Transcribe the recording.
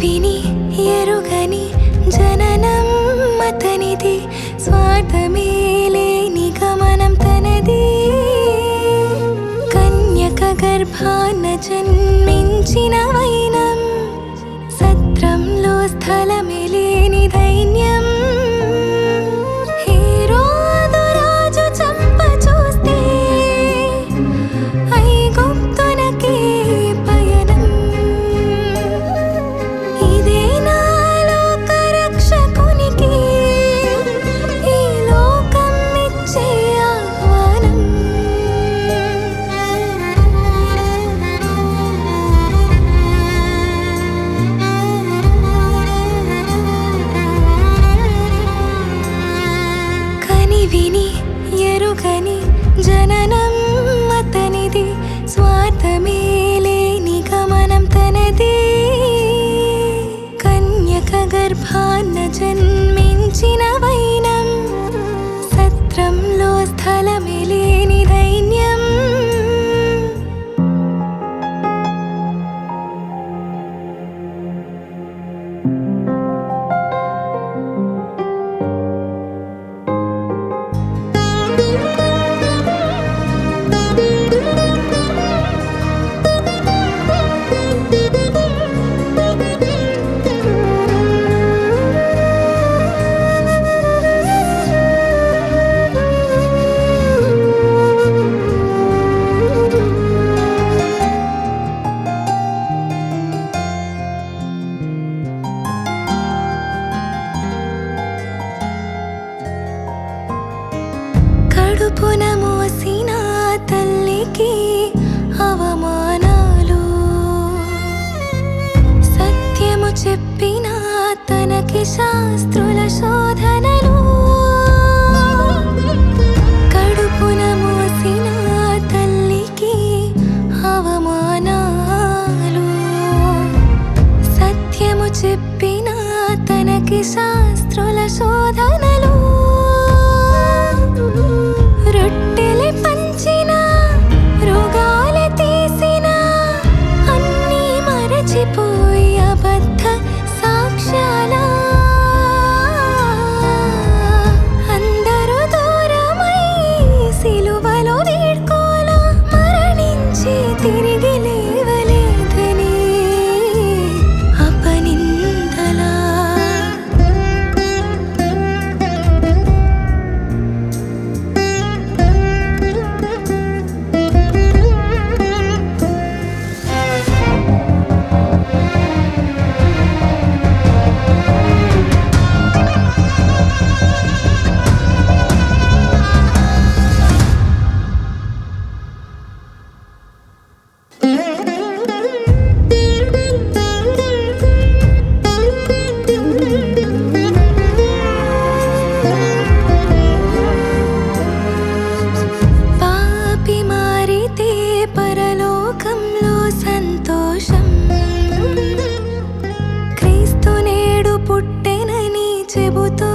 విని ఎరుగని జననం మతనిది స్వార్థమే లేని గమనం తనది. కన్యక గర్భాన జన్మించిన వైనం సత్రంలో స్థల గర్భాన చెప్పిన తనకి శాస్త్రుల శోధనలు పుట్టెనని చెబుతూ